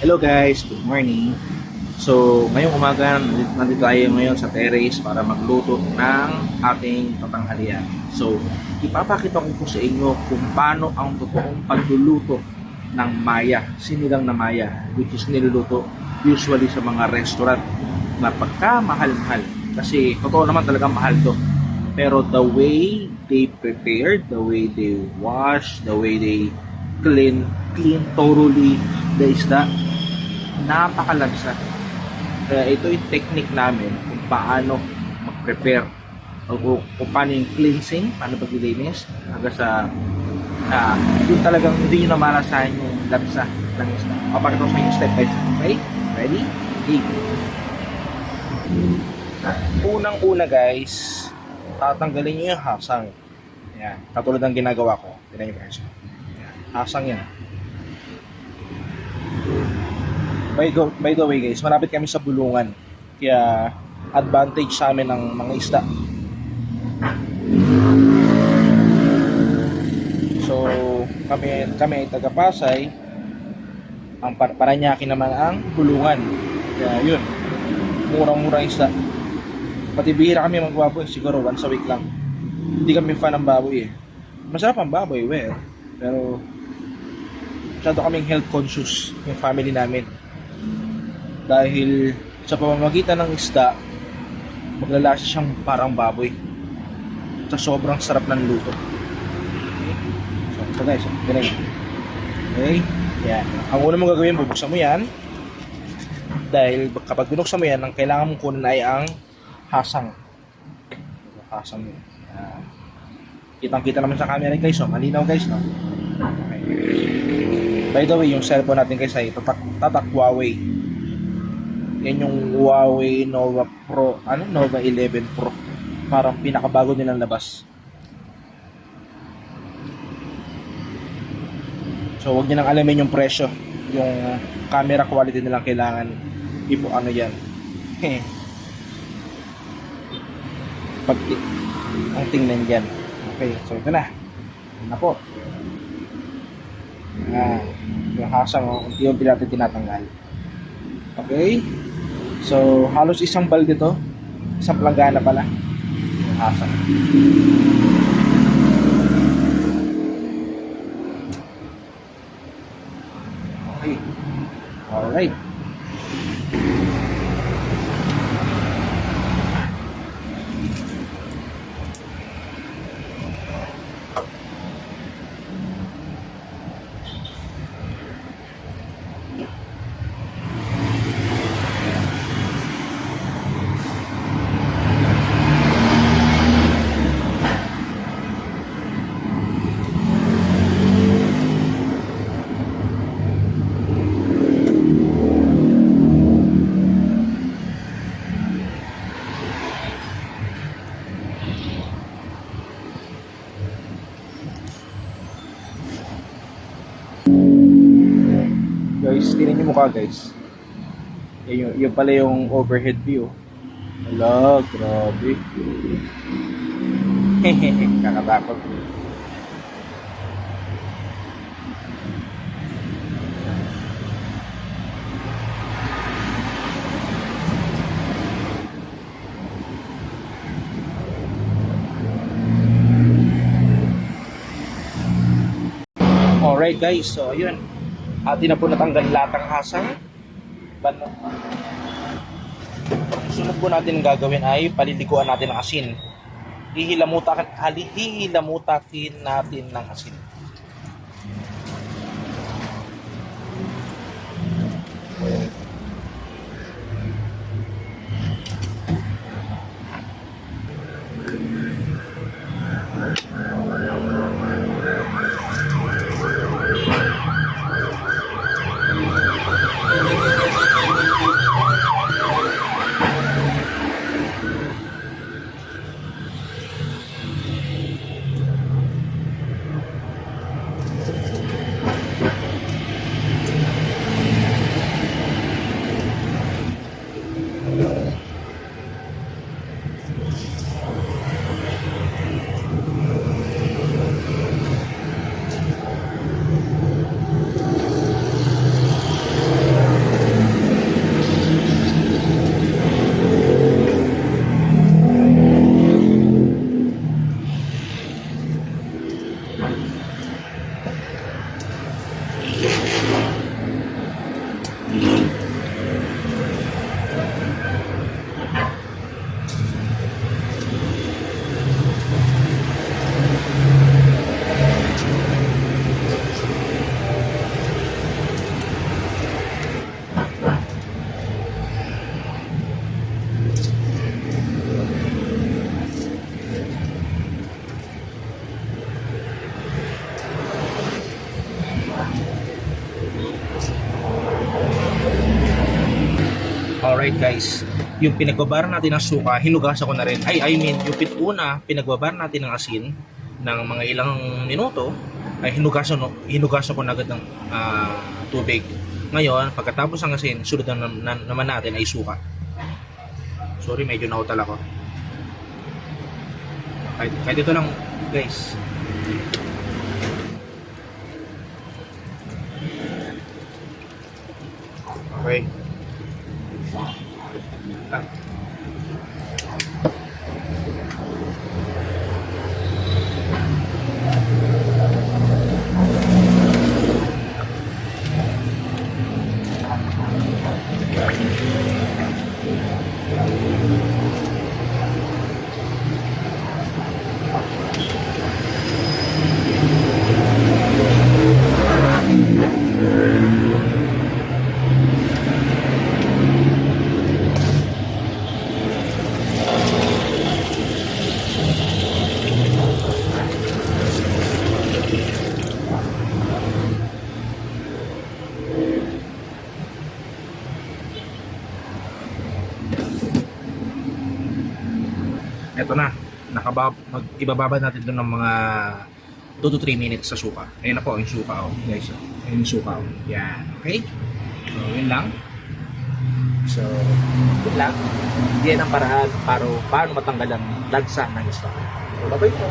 Hello guys, good morning. So, ngayong umaga, nandito tayo ngayon sa terrace para magluto ng ating tatanghalian. So, ipapakita ko po sa inyo kung paano ang totoong pagluluto ng maya, sinigang na maya, which is niluluto usually sa mga restaurant na pagka-mahal-mahal. Kasi totoo naman talagang mahal to. Pero the way they prepared, the way they wash, the way they clean, clean thoroughly the isda, napakalansa. Kaya ito yung technique namin kung paano mag-prepare o kung, kung paano yung cleansing, paano paglilinis hanggang sa uh, yung talagang hindi nyo namalasahan yung lansa ng isda. Papakita ko sa inyo step by step. Okay? Ready? Go! Unang-una guys, tatanggalin nyo yung hasang. Yan. Katulad ng ginagawa ko. Tignan nyo guys. Hasang yan. By the, by the way guys, malapit kami sa bulungan. Kaya advantage sa amin ng mga isda. So, kami kami ay taga Pasay. Ang par Paranaque naman ang bulungan. Kaya yun, murang-murang isda. Pati bihira kami magbaboy, siguro once a week lang. Hindi kami fan ng baboy eh. Masarap ang baboy, well. Pero, masyado kaming health conscious yung family namin. Dahil sa pamamagitan ng isda, maglalasa siyang parang baboy. Sa sobrang sarap ng luto. So, ito guys, ganun. Okay? Yan. Ang una mong gagawin, bubuksan mo yan. Dahil kapag binuksan mo yan, ang kailangan mong kunin ay ang hasang. Hasang yun. Yan. Kitang-kita naman sa camera guys, no? Malinaw guys, no? Okay. By the way, yung cellphone natin guys ay tatak, tatak Huawei. Yan yung Huawei Nova Pro, ano? Nova 11 Pro. Parang pinakabago nilang labas. So, wag niyo nang alamin yung presyo. Yung camera quality nilang kailangan ipo ano yan. Pag ang tingnan dyan. Okay, so ito na. Ito na po. Yan. Yung hasang, unti-unti natin tinatanggal. Okay? So, halos isang balde to. Isang planggana pala. Hasang. Okay. Alright. Guys, tingnan niyo mukha guys. Yung, yung pala yung overhead view. Hala, grabe. Kakatakot. Alright guys, so ayun. Atin na po natanggal lahat ng hasang. Bano? Sunod po natin gagawin ay paliliguan natin ng asin. Hihilamutakin, hihilamutakin natin ng asin. Alright guys, yung pinagbabaran natin ng suka, hinugasan ko na rin. Ay, I mean, yung pin- una, pinagbabaran natin ng asin ng mga ilang minuto, ay hinugasan, hinugasan ko na agad ng ah, tubig. Ngayon, pagkatapos ng asin, sunod na, na- naman natin ay suka. Sorry, medyo nautal ako. Kahit, kahit ito lang, guys. Okay. Ah. Eto na. Nakabab mag ibababa natin doon ng mga 2 to 3 minutes sa suka. Ayun na po yung suka oh, guys. oh. Yung suka oh. Yan, okay? So, yun lang. So, yun lang. Yan ang paraan para paano matanggal ang lagsa ng isda. So, bye-bye po.